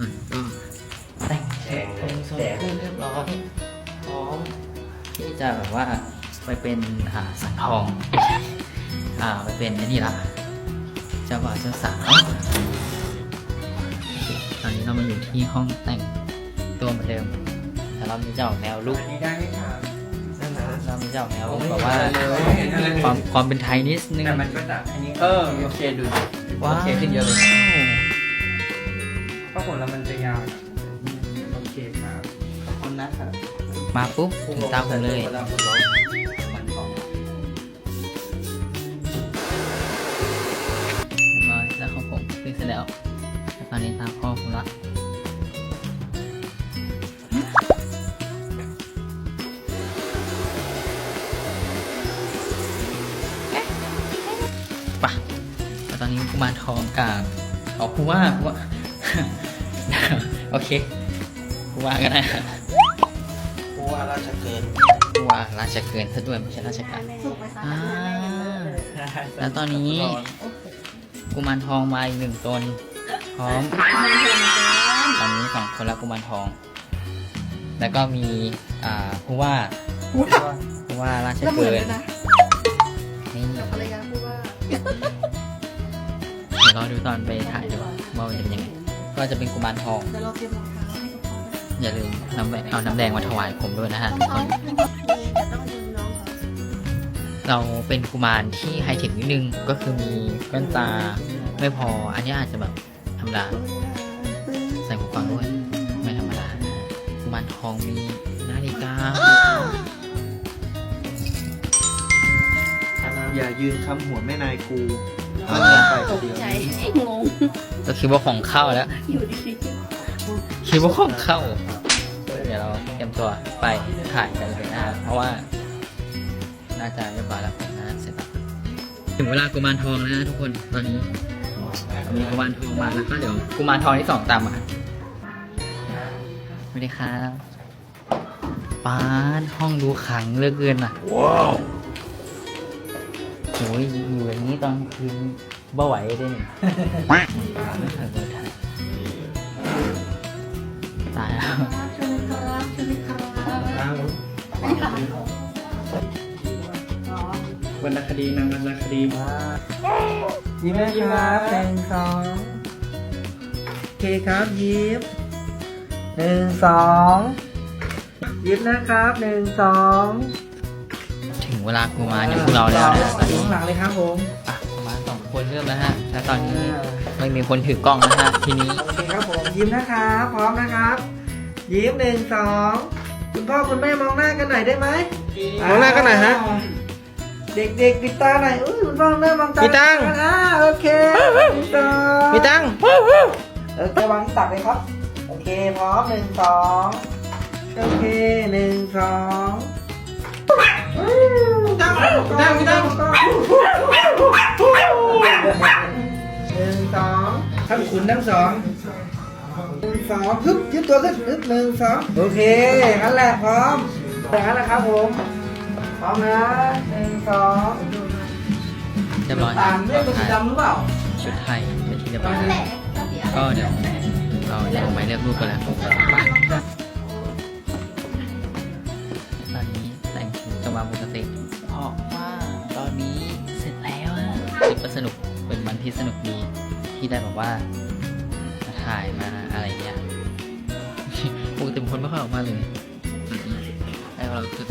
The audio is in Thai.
อืมก็แต่งแฉกตรงโซนขึ้นเรียบร้อยพร้อมที่จะแบบว่าไปเป็นอ่าสังทองไม่ใช่อ่าไปเป็นไอ้นี่ละเจ้าบ่าวเจ้าสาวตอนนี้เรามาอยู่ที่ห้องแต่งตัวเหมือนเดิมแต่เรามีเจ้าแนวลุกอันนี้ได้ไหมครับนั่นนะเรามีเจ้าแนวโอ้ไม่แบบว่าเห็นอะไรเลยไม่เห็นอะไรเลยความความเป็นไทยนิดนึงแต่มันก็จะอันนี้เออโอเคดูดิว้าวโอเคขึ้นเยอะเลย เพราะผมแล้วมันจะยาวโอเคครับขอบคุณนะครับมาปุ๊บถึงตามผมเลยวาผมร้องมันสองเรียบร้อยแล้วของผมขึ้นเสร็จแล้วแล้วตอนนี้ตามพ่อผมละปะแล้วตอนนี้กุมารทองกับอ๋อคูว่าคูว่า โอเคคูว่าก็ได้เพราะว่าเราจะเกินคูว่าราชเกินซะด้วยไม่ใช่ราชการอ่าแล้วตอนนี้ กุมารทองมาอีกหนึ่งตนพร้อมตอนนี้สองคนละกุมารทอง แล้วก็มีอ่าผู้ว่าผู้ว่าราชแล้วเหมืเกิอนนเลยนะนี่กับภรรยาพูดว่าเดี๋ยวรอดูตอนไปถ่ายดูว่ามันจะเป็นยังไง ก็จะเป็นกุมารทอง เดี๋ยวเราเตรียมรองเท้าให้ทุกคนนะอย่าลืมน้ำแดงเอาน้ำแดงมาถวายผมด้วยนะฮะน้ทุกอคงนๆมีแต่ต้องยืมน้องเขาเราเป็นกุมารที่ไฮเทคนิดนึงก็คือมีแว่นตาไม่พอ อันนี้อาจจะแบบธรรมดาใส่หูฟังด้วย ไม่ธรรมดานะฮะกุมารทองมีนาฬิกาอย่ายืนคำหัวแม่นายกู เอาเลยไปตกเดียวใจ งงก็คิดว่าของเข้าแล้ว อยู่ดีคิดว่าของเข้า เดี๋ยวเราเตรียมตัวไปถ่ายกันเลยนะฮะเพราะว่า น่าจะเรียบร้อยแล้วนะเสร็จแล้วถึงเวลากุมารทองแล้วนะทุกคนตอนนี้มีกุมารทองมาแล้วก็เดี๋ยวกุมารทองที่สองตามมาสวัสดีครับป้านห้องดูขลังเหลือกเกินอะว้าว โอ้ยอยู่อย่างนี้ตอนคืนบ่ไหวได้นึ่ตายแล้ววยครับรรรณคดีนางวรรณคดีมายิ้มนะครับหนึ่งสองโอเคครับยิ้มหนึ่งสองยิ้มนะครับหนึ่งสอง เวลากุมารอย่างพวกเราแล้วนะตอนอยู่นี้ข้างหลังเลยครับผมอะกุมารสองคนเริ่มแล้วฮะแล้วตอนนี้ไม่มีคนถือกล้องนะฮะทีนี้โอเคครับผมยิ้มนะครับพร้อมนะครับยิ้มหนึ่งสองคุณพ่อคุณแม่มองหน้ากันหน่อยได้ไหมมองหน้ากันหน่อยฮะเด็กๆปิดตาหน่อยอุ้ยคุณพ่อคุณแม่มองตามีตังค์อ่าโอเคปิดตามีตังค์เออจะวางตักเลยครับ โอเคพร้อมหนึ่งสองโอเคหนึ่งสอง ตังค์ตังค์ตังค์หนึ่งสองทั้งคุณทั้งสองหนึ่งสองฮึบยืดตัวขึ้นฮึบหนึ่งสองโอเคงั้นแหละพร้อมอย่งนั้นแหละครับผมพร้อมนะหนึ่งสองเรียบร้อยต่างเรียกเป็นสีดำหรือเปล่าชุดไทยเป็นที่เรียบร้อยก็เดี๋ยวเราจะลงไปเลือกรูปกันแล้ว สนุกดีที่ได้แบบว่ามาถ่ายมาอะไรเงี้ยปกติเป็นคนไม่ค่อยออกมาเลยแต่เราคือ